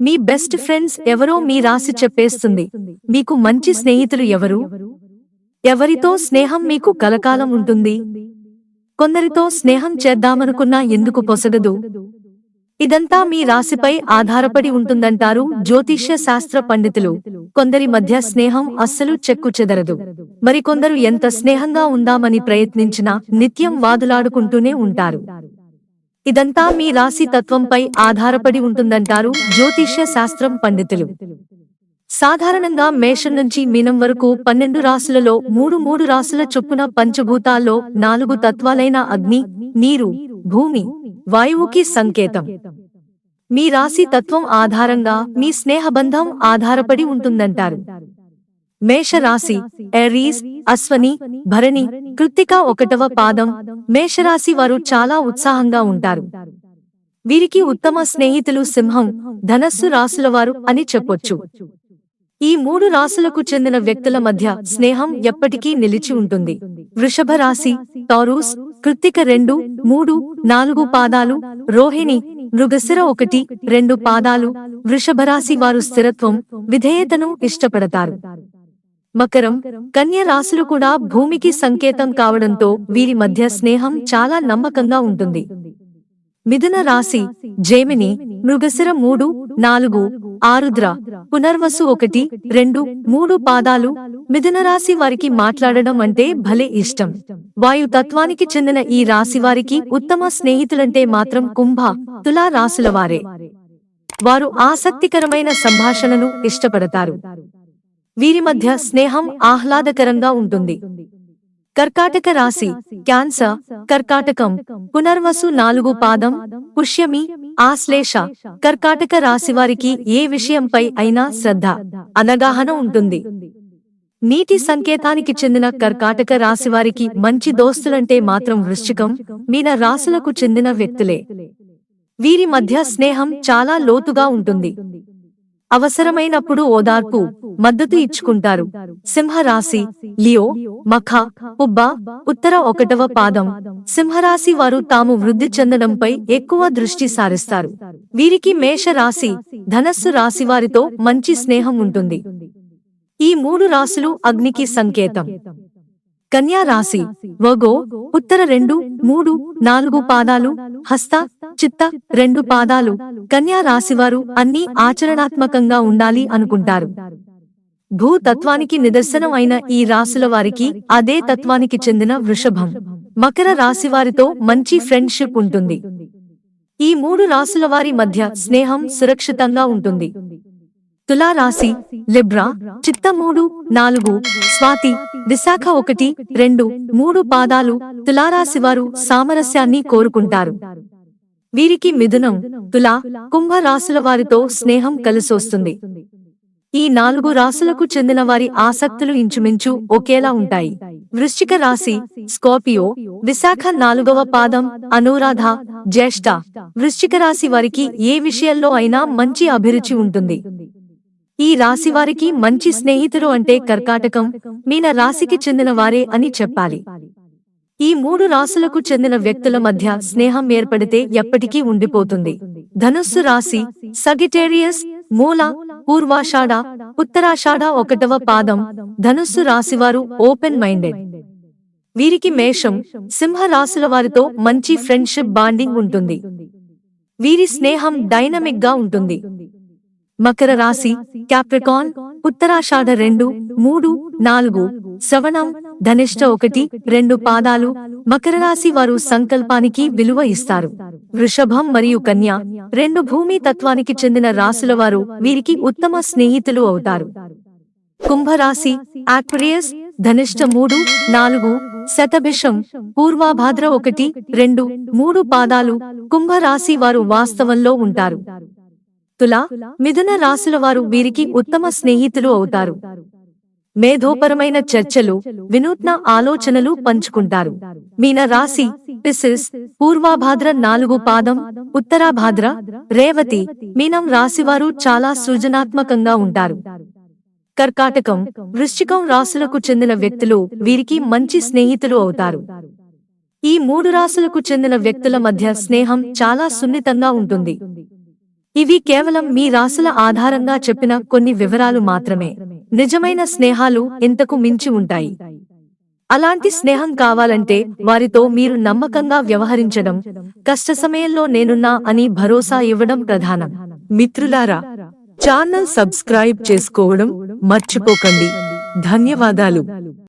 మీ best friends ఎవరో మీ రాసి చెప్పేస్తుంది. మీకు మంచి స్నేహితులు ఎవరు? ఎవరితో స్నేహం మీకు కలకాలం ఉంటుంది? కొందరితో స్నేహం చేద్దామనుకున్నా ఎందుకు పొసగదు? ఇదంతా మీ రాశిపై ఆధారపడి ఉంటుందంటారు జ్యోతిష్య శాస్త్ర పండితులు. కొందరి మధ్య స్నేహం అస్సలు చెక్కు చెదరదు. మరికొందరు ఎంత స్నేహంగా ఉందామని ప్రయత్నించినా నిత్యం వాదులాడుకుంటూనే ఉంటారు. ఇదంతా మీ రాశి తత్వంపై ఆధారపడి ఉంటుందంటారు జ్యోతిష్య శాస్త్రం పండితులు. సాధారణంగా మేషం నుంచి మీనం వరకు పన్నెండు రాసులలో మూడు మూడు రాసుల చొప్పున పంచభూతాల్లో నాలుగు తత్వాలైన అగ్ని నీరు భూమి వాయువుకి సంకేతం. మీ రాశి తత్వం ఆధారంగా మీ స్నేహబంధం ఆధారపడి ఉంటుందంటారు. మేష రాశి ఎరీస్ అశ్వని భరణి కృత్తిక ఒకటవ పాదం. మేషరాశి వారు చాలా ఉత్సాహంగా ఉంటారు. వీరికి ఉత్తమ స్నేహితులు సింహం ధనస్సు రాసుల వారు అని చెప్పొచ్చు. ఈ మూడు రాసులకు చెందిన వ్యక్తుల మధ్య స్నేహం ఎప్పటికీ నిలిచి ఉంటుంది. వృషభ రాశి టారూస్ కృత్తిక రెండు మూడు నాలుగు పాదాలు రోహిణి మృగశిర ఒకటి రెండు పాదాలు వృషభరాశి వారు స్థిరత్వం విధేయతను ఇష్టపడతారు. మకరం కన్య రాశులు కూడా భూమికి సంకేతం కావడంతో వీరి మధ్య స్నేహం చాలా నమ్మకంగా ఉంటుంది. మిథున రాశి జేమిని మృగశిర మూడు నాలుగు ఆరుద్ర పునర్వసు ఒకటి రెండు మూడు పాదాలు మిథున రాశి వారికి మాట్లాడడం అంటే భలే ఇష్టం. వాయు తత్వానికి చెందిన ఈ రాశి వారికి ఉత్తమ స్నేహితులంటే మాత్రం కుంభ తులా రాశుల వారే. వారు ఆసక్తికరమైన సంభాషణను ఇష్టపడతారు. వీరి మధ్య స్నేహం ఆహ్లాదకరంగా ఉంటుంది. కర్కాటక రాశి క్యాన్సర్ కర్కాటకం పునర్వసు నాలుగు పాదం పుష్యమి ఆశ్లేష కర్కాటక రాశి వారికి ఏ విషయంపై అయినా శ్రద్ధ అనగాహన ఉంటుంది. నీటి సంకేతానికి చెందిన కర్కాటక రాశి వారికి మంచి దోస్తులంటే మాత్రం వృశ్చికం మీన రాశులకు చెందిన వ్యక్తులే. వీరి మధ్య స్నేహం చాలా లోతుగా ఉంటుంది. అవసరమైనప్పుడు ఓదార్పు మద్దతు ఇచ్చుకుంటారు. సింహరాశి లియో మఖ ఉబ్బ ఉత్తర ఒకటవ పాదం. సింహరాశి వారు తాము వృద్ధి చెందడంపై ఎక్కువ దృష్టి సారిస్తారు. వీరికి మేష రాశి ధనస్సు రాశి వారితో మంచి స్నేహం ఉంటుంది. ఈ మూడు రాశులు అగ్నికి సంకేతం. కన్యా రాశి వగో ఉత్తర రెండు మూడు నాలుగు పాదాలు హస్త చిత్త రెండు పాదాలు. కన్యా రాశివారు అన్ని ఆచరణాత్మకంగా ఉండాలి అనుకుంటారు. భూతత్వానికి నిదర్శనం అయిన ఈ రాశుల వారికి అదే తత్వానికి చెందిన వృషభం. మకర రాశివారితో మంచి ఫ్రెండ్షిప్ ఉంటుంది. ఈ మూడు రాశుల వారి మధ్య స్నేహం సురక్షితంగా ఉంటుంది. తులారాశి లిబ్రా చిత్త మూడు నాలుగు స్వాతి విశాఖ ఒకటి రెండు మూడు పాదాలు తులారాశి వారు సామరస్యాన్ని కోరుకుంటారు. వీరికి మిథునం తులా కుంభ రాశుల వారితో స్నేహం కలిసొస్తుంది. ఈ నాలుగు రాశులకు చెందిన వారి ఆసక్తులు ఇంచుమించు ఒకేలా ఉంటాయి. వృశ్చిక రాశి స్కార్పియో విశాఖ నాలుగవ పాదం అనురాధ జ్యేష్ఠ. వృశ్చిక రాశి వారికి ఏ విషయంలో అయినా మంచి అభిరుచి ఉంటుంది. ఈ రాశి వారికి మంచి స్నేహితుడు అంటే కర్కాటకం మీన రాశికి చెందిన వారే అని చెప్పాలి. ఈ మూడు రాశులకు చెందిన వ్యక్తుల మధ్య స్నేహం ఏర్పడితే ఎప్పటికీ ఉండిపోతుంది. ధనుస్సు రాశి సగిటేరియస్ మూల పూర్వాషాఢ ఉత్తరాషాఢ ఒకటవ పాదం ధనుస్సు రాశివారు ఓపెన్ మైండెడ్ వీరికి మేషం సింహ రాశుల వారితో మంచి ఫ్రెండ్షిప్ బాండింగ్ ఉంటుంది. వీరి స్నేహం డైనమిక్గా ఉంటుంది. మకర రాశి క్యాప్రికాన్ ఉత్తరాషాఢ రెండు మూడు నాలుగు శ్రవణం ధనిష్ట ఒకటి రెండు పాదాలు మకర రాశి వారు సంకల్పానికి విలువ ఇస్తారు. వృషభం మరియు కన్య రెండు భూమి తత్వానికి చెందిన రాశుల వారు వీరికి ఉత్తమ స్నేహితులు అవుతారు. కుంభరాశి ఆక్వరియస్ ధనిష్ట మూడు నాలుగు శతభిషం పూర్వాభాద్ర ఒకటి రెండు మూడు పాదాలు కుంభరాశి వారు వాస్తవంలో ఉంటారు. తుల మిథున రాశుల వారు వీరికి ఉత్తమ స్నేహితులు అవుతారు. మేధోపరమైన చర్చలు వినూత్న ఆలోచనలు పంచుకుంటారు. మీన రాశి పిసిస్ పూర్వాభాద్ర నాలుగు పాదం ఉత్తరాభాద్ర రేవతి మీనం రాశివారు చాలా సృజనాత్మకంగా ఉంటారు. కర్కాటకం వృశ్చికం రాశులకు చెందిన వ్యక్తులు వీరికి మంచి స్నేహితులు అవుతారు. ఈ మూడు రాశులకు చెందిన వ్యక్తుల మధ్య స్నేహం చాలా సున్నితంగా ఉంటుంది. ఇవి కేవలం మీ రాశుల ఆధారంగా చెప్పిన కొన్ని వివరాలు మాత్రమే. నిజమైన స్నేహాలు ఇంతకు మించి ఉంటాయి. అలాంటి స్నేహం కావాలంటే వారితో మీరు నమ్మకంగా వ్యవహరించడం కష్ట సమయంలో నేనున్నా అని భరోసా ఇవ్వడం ప్రధానం. మిత్రులారా ఛానల్ సబ్స్క్రైబ్ చేసుకోవడం మర్చిపోకండి. ధన్యవాదాలు.